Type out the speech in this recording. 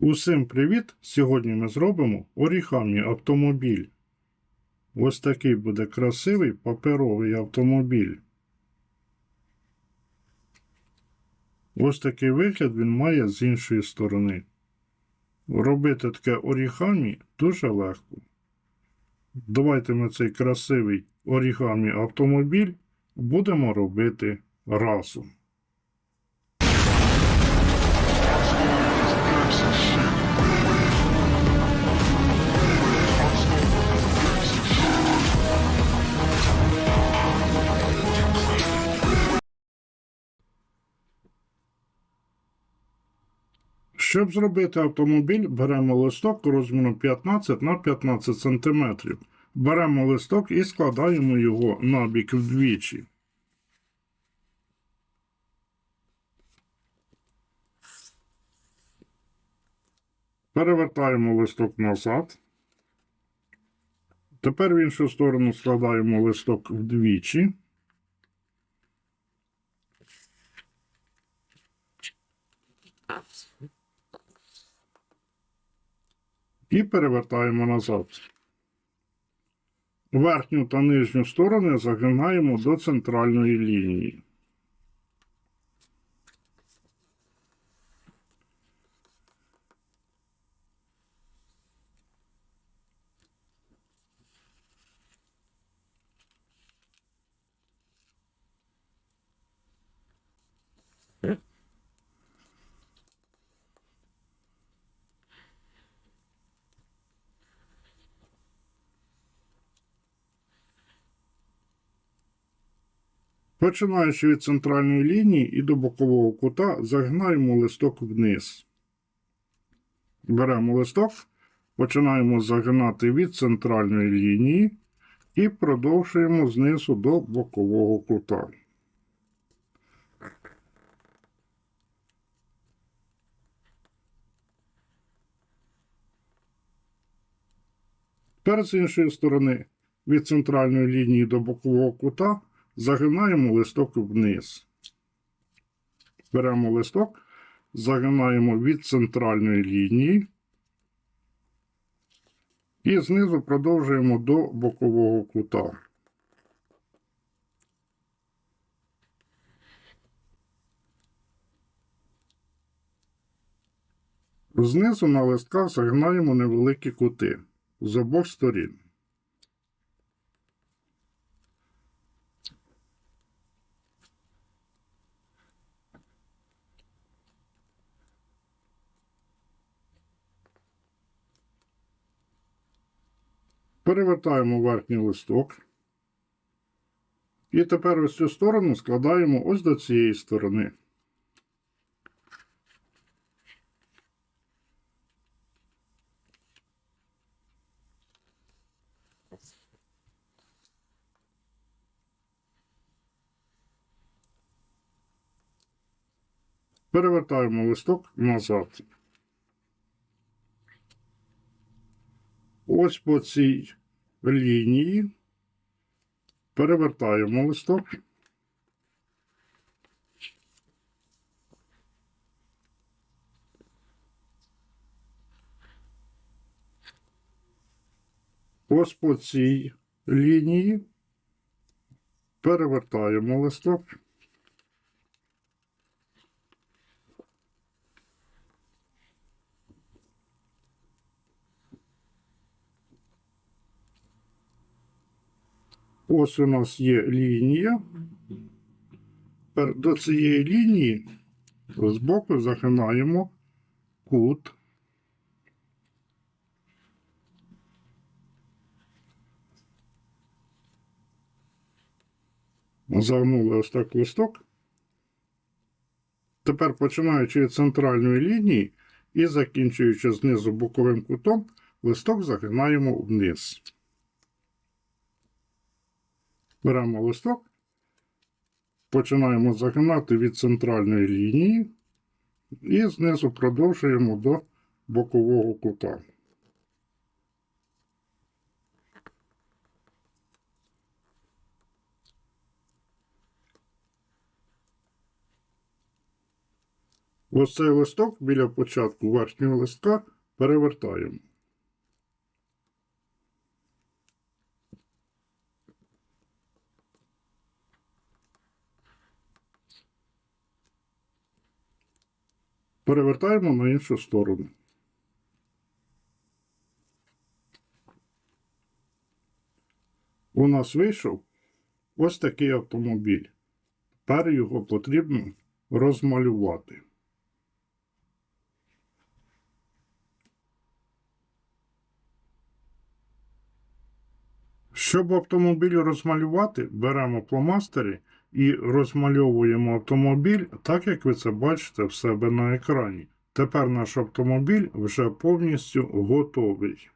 Усім привіт! Сьогодні ми зробимо орігамі автомобіль. Ось такий буде красивий паперовий автомобіль. Ось такий вигляд він має з іншої сторони. Робити таке орігамі дуже легко. Давайте ми цей красивий орігамі автомобіль будемо робити разом. Щоб зробити автомобіль, беремо листок розміром 15 на 15 см. Беремо листок і складаємо його набік вдвічі. Перевертаємо листок назад. Тепер в іншу сторону складаємо листок вдвічі. І перевертаємо назад. Верхню та нижню сторони загинаємо до центральної лінії. Починаючи від центральної лінії і до бокового кута, загинаємо листок вниз. Беремо листок, починаємо загинати від центральної лінії і продовжуємо знизу до бокового кута. Тепер з іншої сторони від центральної лінії до бокового кута загинаємо листок вниз. Беремо листок, загинаємо від центральної лінії і знизу продовжуємо до бокового кута. Знизу на листках загинаємо невеликі кути з обох сторін. Перевертаємо верхній листок. І тепер ось цю сторону складаємо ось до цієї сторони. Перевертаємо листок назад. Ось по цій лінії перевертаємо листок. Ось по цій лінії перевертаємо листок. Ось у нас є лінія. До цієї лінії збоку загинаємо кут. Загнули ось так листок. Тепер починаючи від центральної лінії і закінчуючи знизу боковим кутом, листок загинаємо вниз. Беремо листок, починаємо загинати від центральної лінії і знизу продовжуємо до бокового кута. Ось цей листок біля початку верхнього листка перевертаємо. Перевертаємо на іншу сторону. У нас вийшов ось такий автомобіль. Тепер його потрібно розмалювати. Щоб автомобіль розмалювати, беремо пломастери і розмальовуємо автомобіль так, як ви це бачите в себе на екрані. Тепер наш автомобіль вже повністю готовий.